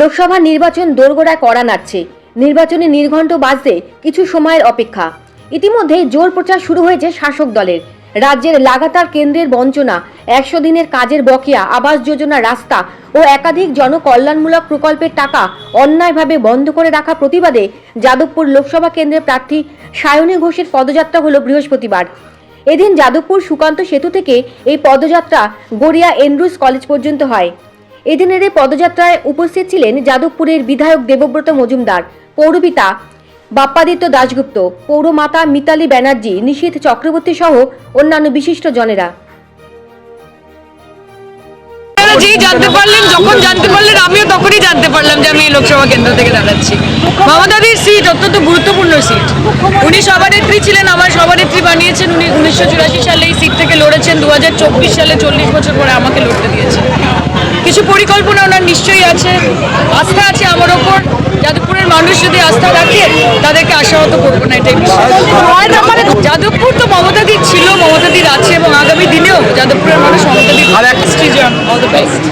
লোকসভা নির্বাচন দোরগোড়ায় করা নাচ্ছে নির্বাচনে নির্ঘণ্ট বাজতে কিছু সময়ের অপেক্ষা। ইতিমধ্যে জোর প্রচার শুরু হয়েছে শাসক দলের। রাজ্যের লাগাতার কেন্দ্রের বঞ্চনা, একশো দিনের কাজের বকেয়া, আবাস যোজনা রাস্তা ও একাধিক জনকল্যাণমূলক প্রকল্পের টাকা অন্যায়ভাবে বন্ধ করে রাখা প্রতিবাদে যাদবপুর লোকসভা কেন্দ্রের প্রার্থী সায়নী ঘোষের পদযাত্রা হল বৃহস্পতিবার। এদিন যাদবপুর সুকান্ত সেতু থেকে এই পদযাত্রা গড়িয়া এন্ড্রুজ কলেজ পর্যন্ত হয়। এদিনের এই পদযাত্রায় উপস্থিত ছিলেন যাদবপুরের বিধায়ক দেবব্রত মজুমদার, পৌরপিতা বাপ্পাদিত্য দাশগুপ্ত, পৌরমাতা মিতালি ব্যানার্জি, নিশীথ চক্রবর্তী সহ অন্যান্য বিশিষ্ট জনেরা। যেই জানতে পারলেন, যখন জানতে পারলেন, আমিও তখনই জানতে পারলাম যে আমি এই লোকসভা কেন্দ্র থেকে দাঁড়াচ্ছি। মমতাদির সিট অত্যন্ত গুরুত্বপূর্ণ সিট উনি সভানেত্রী ছিলেন, আমার সভানেত্রী বানিয়েছেন উনি উনিশশো চুরাশি সালে এই সিট থেকে লড়েছেন। দু হাজার চব্বিশ সালে চল্লিশ বছর পরে আমাকে লড়তে দিয়েছেন। কিছু পরিকল্পনা ওনার নিশ্চয়ই আছে, আস্থা আছে আমার ওপর। যাদবপুরের মানুষ যদি আস্থা রাখে তাদেরকে আশাহত করব না এটাই বিষয় যাদবপুর তো মমতাদির ছিল মমতাদির আছে এবং আগামী দিনেও যাদবপুরের মানুষ মমতাদির অল দ্য বেস্ট